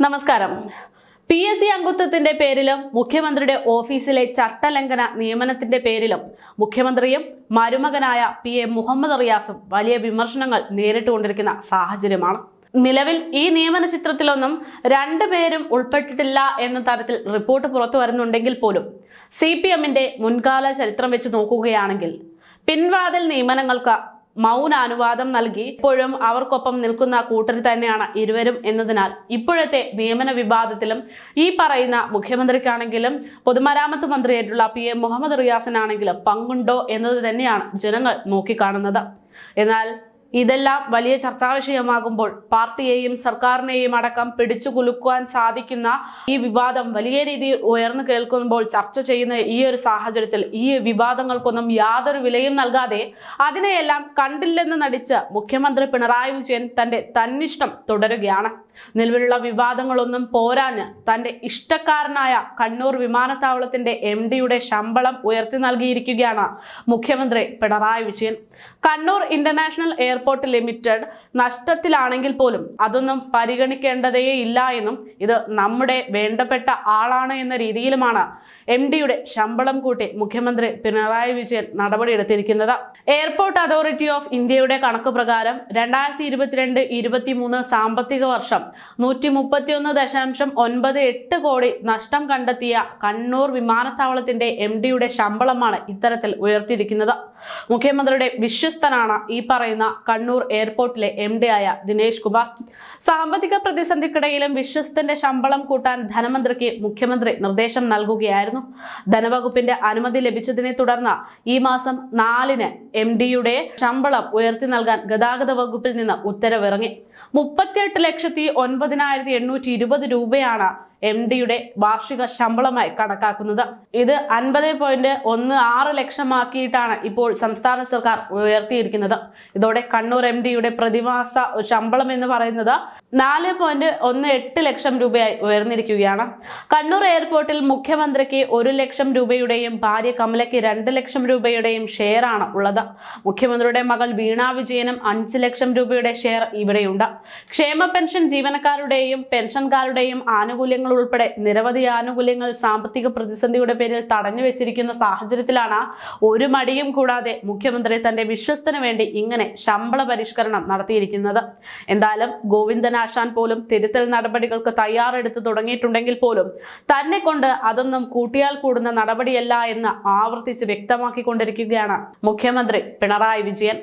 നമസ്കാരം. P S C അംഗത്വത്തിന്റെ പേരിലും മുഖ്യമന്ത്രിയുടെ ഓഫീസിലെ ചട്ടലംഘന നിയമനത്തിന്റെ പേരിലും മുഖ്യമന്ത്രിയും മരുമകനായ പി എ മുഹമ്മദ് റിയാസും വലിയ വിമർശനങ്ങൾ നേരിട്ടുകൊണ്ടിരിക്കുന്ന സാഹചര്യമാണ്. നിലവിൽ ഈ നിയമന ചിത്രത്തിലൊന്നും രണ്ടു പേരും ഉൾപ്പെട്ടിട്ടില്ല എന്ന തരത്തിൽ റിപ്പോർട്ട് പുറത്തു വരുന്നുണ്ടെങ്കിൽ പോലും സി പി എമ്മിന്റെ മുൻകാല ചരിത്രം വെച്ച് നോക്കുകയാണെങ്കിൽ പിൻവാതിൽ നിയമനങ്ങൾക്ക് മൗന അനുവാദം നൽകി ഇപ്പോഴും അവർക്കൊപ്പം നിൽക്കുന്ന കൂട്ടർ തന്നെയാണ് ഇരുവരും എന്നതിനാൽ ഇപ്പോഴത്തെ നിയമന വിവാദത്തിലും ഈ പറയുന്ന മുഖ്യമന്ത്രിക്കാണെങ്കിലും പൊതുമരാമത്ത് മന്ത്രിയായിട്ടുള്ള പി മുഹമ്മദ് റിയാസിനാണെങ്കിലും പങ്കുണ്ടോ എന്നത് തന്നെയാണ് ജനങ്ങൾ നോക്കിക്കാണുന്നത്. എന്നാൽ ഇതെല്ലാം വലിയ ചർച്ചാ വിഷയമാകുമ്പോൾ പാർട്ടിയെയും സർക്കാരിനെയും അടക്കം പിടിച്ചു കുലുക്കുവാൻ സാധിക്കുന്ന ഈ വിവാദം വലിയ രീതിയിൽ ഉയർന്നു കേൾക്കുമ്പോൾ ചർച്ച ചെയ്യുന്ന ഈ ഒരു സാഹചര്യത്തിൽ ഈ വിവാദങ്ങൾക്കൊന്നും യാതൊരു വിലയും നൽകാതെ അതിനെയെല്ലാം കണ്ടില്ലെന്ന് നടിച്ച് മുഖ്യമന്ത്രി പിണറായി വിജയൻ തന്റെ തന്നിഷ്ടം തുടരുകയാണ്. നിലവിലുള്ള വിവാദങ്ങളൊന്നും പോരാഞ്ഞ് തന്റെ ഇഷ്ടക്കാരനായ കണ്ണൂർ വിമാനത്താവളത്തിന്റെ എം ഡിയുടെ ശമ്പളം ഉയർത്തി നൽകിയിരിക്കുകയാണ് മുഖ്യമന്ത്രി Pinarayi Vijayan. Kannur international airport limited നഷ്ടത്തിലാണെങ്കിൽ പോലും അതൊന്നും പരിഗണിക്കേണ്ടതേ ഇല്ല എന്നും ഇത് നമ്മുടെ വേണ്ടപ്പെട്ട ആളാണ് എന്ന രീതിയിലുമാണ് എം ഡിയുടെ ശമ്പളം കൂട്ടി മുഖ്യമന്ത്രി പിണറായി വിജയൻ നടപടിയെടുത്തിരിക്കുന്നത്. എയർപോർട്ട് അതോറിറ്റി ഓഫ് ഇന്ത്യയുടെ കണക്ക് പ്രകാരം രണ്ടായിരത്തി ഇരുപത്തിരണ്ട് ഇരുപത്തിമൂന്ന് സാമ്പത്തിക വർഷം നൂറ്റി മുപ്പത്തിയൊന്ന് ദശാംശം ഒൻപത് എട്ട് കോടി നഷ്ടം കണ്ടെത്തിയ കണ്ണൂർ വിമാനത്താവളത്തിന്റെ എം ഡിയുടെ ശമ്പളമാണ് ഇത്തരത്തിൽ ഉയർത്തിയിരിക്കുന്നത്. മുഖ്യമന്ത്രിയുടെ വിശ്വസ്തനാണ് ഈ പറയുന്ന കണ്ണൂർ എയർപോർട്ടിലെ എം ഡി ആയ ദിനേശ് കുമാർ. സാമ്പത്തിക പ്രതിസന്ധിക്കിടയിലും വിശ്വസ്തന്റെ ശമ്പളം കൂട്ടാൻ ധനമന്ത്രിക്ക് മുഖ്യമന്ത്രി നിർദ്ദേശം നൽകുകയായിരുന്നു. ധനവകുപ്പിന്റെ അനുമതി ലഭിച്ചതിനെ തുടർന്ന് ഈ മാസം നാലിന് എം ഡിയുടെ ശമ്പളം ഉയർത്തി നൽകാൻ ഗതാഗത വകുപ്പിൽ നിന്ന് ഉത്തരവിറങ്ങി. മുപ്പത്തിയെട്ട് ലക്ഷത്തി ഒൻപതിനായിരത്തി എണ്ണൂറ്റി ഇരുപത് രൂപയാണ് എം ഡിയുടെ വാർഷിക ശമ്പളമായി കണക്കാക്കുന്നത്. ഇത് അൻപത് പോയിന്റ് ഒന്ന് ആറ് ലക്ഷമാക്കിയിട്ടാണ് ഇപ്പോൾ സംസ്ഥാന സർക്കാർ ഉയർത്തിയിരിക്കുന്നത്. ഇതോടെ കണ്ണൂർ എം ഡിയുടെ പ്രതിമാസ ശമ്പളം എന്ന് പറയുന്നത് നാല് പോയിന്റ് ഒന്ന് എട്ട് ലക്ഷം രൂപയായി ഉയർന്നിരിക്കുകയാണ്. കണ്ണൂർ എയർപോർട്ടിൽ മുഖ്യമന്ത്രിക്ക് ഒരു ലക്ഷം രൂപയുടെയും ഭാര്യ കമലയ്ക്ക് രണ്ട് ലക്ഷം രൂപയുടെയും ഷെയറാണ് ഉള്ളത്. മുഖ്യമന്ത്രിയുടെ മകൾ വീണ വിജയനും അഞ്ച് ലക്ഷം രൂപയുടെ ഷെയർ ഇവിടെയുണ്ട്. ക്ഷേമ പെൻഷൻ ജീവനക്കാരുടെയും പെൻഷൻകാരുടെയും ആനുകൂല്യങ്ങൾ ഉൾപ്പെടെ നിരവധി ആനുകൂല്യങ്ങൾ സാമ്പത്തിക പ്രതിസന്ധിയുടെ പേരിൽ തടഞ്ഞു വെച്ചിരിക്കുന്ന സാഹചര്യത്തിലാണ് ഒരു മടിയും കൂടാതെ മുഖ്യമന്ത്രി തന്റെ വിശ്വസ്തന് വേണ്ടി ഇങ്ങനെ ശമ്പള പരിഷ്കരണം നടത്തിയിരിക്കുന്നത്. എന്തായാലും ഗോവിന്ദനാശാൻ പോലും തിരുത്തൽ നടപടികൾക്ക് തയ്യാറെടുത്ത് തുടങ്ങിയിട്ടുണ്ടെങ്കിൽ പോലും തന്നെ കൊണ്ട് അതൊന്നും കൂട്ടിയാൽ കൂടുന്ന നടപടിയല്ല എന്ന് ആവർത്തിച്ച് വ്യക്തമാക്കിക്കൊണ്ടിരിക്കുകയാണ് മുഖ്യമന്ത്രി പിണറായി വിജയൻ.